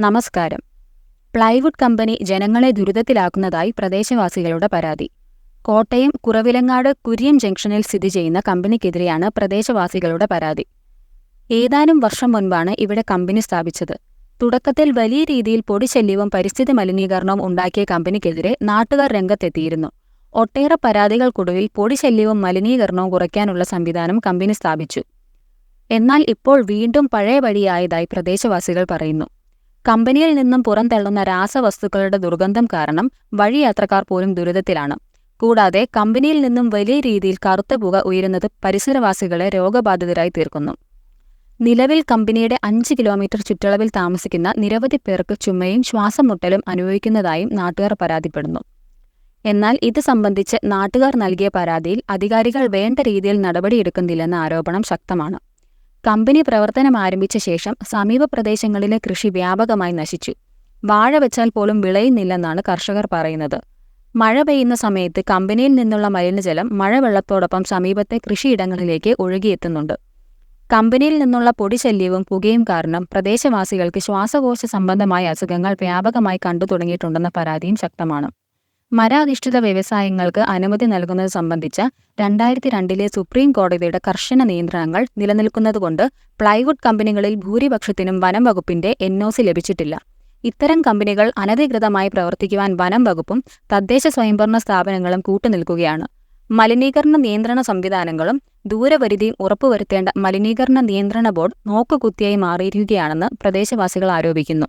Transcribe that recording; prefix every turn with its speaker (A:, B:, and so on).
A: നമസ്കാരം. Plywood company ജനങ്ങളെ ദുരിതത്തിലാക്കുന്നതായി പ്രദേശവാസികളുടെ പരാതി. കോട്ടയം കുറവിലങ്ങാട് കുര്യം ജംഗ്ഷനിൽ സ്ഥിതി ചെയ്യുന്ന കമ്പനിക്കെതിരെയാണ് പ്രദേശവാസികളുടെ പരാതി. ഏതാനും വർഷം മുൻപാണ് ഇവിടെ കമ്പനി സ്ഥാപിച്ചത്. തുടക്കത്തിൽ വലിയ രീതിയിൽ പൊടിശല്യവും പരിസ്ഥിതി മലിനീകരണവും ഉണ്ടാക്കിയ കമ്പനിക്കെതിരെ നാട്ടുകാർ രംഗത്തെത്തിയിരുന്നു. ഒട്ടേറെ പരാതികൾക്കൊടുവിൽ പൊടിശല്യവും മലിനീകരണവും കുറയ്ക്കാനുള്ള സംവിധാനം കമ്പനി സ്ഥാപിച്ചു. എന്നാൽ ഇപ്പോൾ വീണ്ടും പഴയ വഴിയായതായി പ്രദേശവാസികൾ പറയുന്നു. കമ്പനിയിൽ നിന്നും പുറന്തള്ളുന്ന രാസവസ്തുക്കളുടെ ദുർഗന്ധം കാരണം വഴിയാത്രക്കാർ പോലും ദുരിതത്തിലാണ്. കൂടാതെ കമ്പനിയിൽ നിന്നും വലിയ രീതിയിൽ കറുത്ത പുക ഉയരുന്നത് പരിസരവാസികളെ രോഗബാധിതരായി തീർക്കുന്നു. നിലവിൽ കമ്പനിയുടെ അഞ്ച് കിലോമീറ്റർ ചുറ്റളവിൽ താമസിക്കുന്ന നിരവധി പേർക്ക് ചുമയും ശ്വാസം മുട്ടലും അനുഭവിക്കുന്നതായും നാട്ടുകാർ പരാതിപ്പെടുന്നു. എന്നാൽ ഇത് സംബന്ധിച്ച് നാട്ടുകാർ നൽകിയ പരാതിയിൽ അധികാരികൾ വേണ്ട രീതിയിൽ നടപടിയെടുക്കുന്നില്ലെന്ന ആരോപണം ശക്തമാണ്. കമ്പനി പ്രവർത്തനം ആരംഭിച്ച ശേഷം സമീപ പ്രദേശങ്ങളിലെ കൃഷി വ്യാപകമായി നശിച്ചു. വാഴ വെച്ചാൽ പോലും വിളയുന്നില്ലെന്നാണ് കർഷകർ പറയുന്നത്. മഴ പെയ്യുന്ന സമയത്ത് കമ്പനിയിൽ നിന്നുള്ള മലിനജലം മഴവെള്ളത്തോടൊപ്പം സമീപത്തെ കൃഷിയിടങ്ങളിലേക്ക് ഒഴുകിയെത്തുന്നുണ്ട്. കമ്പനിയിൽ നിന്നുള്ള പൊടിശല്യവും പുകയും കാരണം പ്രദേശവാസികൾക്ക് ശ്വാസകോശ സംബന്ധമായ അസുഖങ്ങൾ വ്യാപകമായി കണ്ടു തുടങ്ങിയിട്ടുണ്ടെന്ന പരാതിയും ശക്തമാണ്. മരാധിഷ്ഠിത വ്യവസായങ്ങൾക്ക് അനുമതി നൽകുന്നത് സംബന്ധിച്ച രണ്ടായിരത്തി രണ്ടിലെ സുപ്രീം കോടതിയുടെ കർശന നിയന്ത്രണങ്ങൾ നിലനിൽക്കുന്നതുകൊണ്ട് പ്ലൈവുഡ് കമ്പനികളിൽ ഭൂരിപക്ഷത്തിനും വനം വകുപ്പിന്റെ എൻ ലഭിച്ചിട്ടില്ല. ഇത്തരം കമ്പനികൾ അനധികൃതമായി പ്രവർത്തിക്കുവാൻ വനം വകുപ്പും തദ്ദേശ സ്വയംഭരണ സ്ഥാപനങ്ങളും കൂട്ടുനിൽക്കുകയാണ്. മലിനീകരണ നിയന്ത്രണ സംവിധാനങ്ങളും ദൂരപരിധിയും ഉറപ്പുവരുത്തേണ്ട മലിനീകരണ നിയന്ത്രണ ബോർഡ് നോക്കുകുത്തിയായി മാറിയിരിക്കുകയാണെന്ന് പ്രദേശവാസികൾ ആരോപിക്കുന്നു.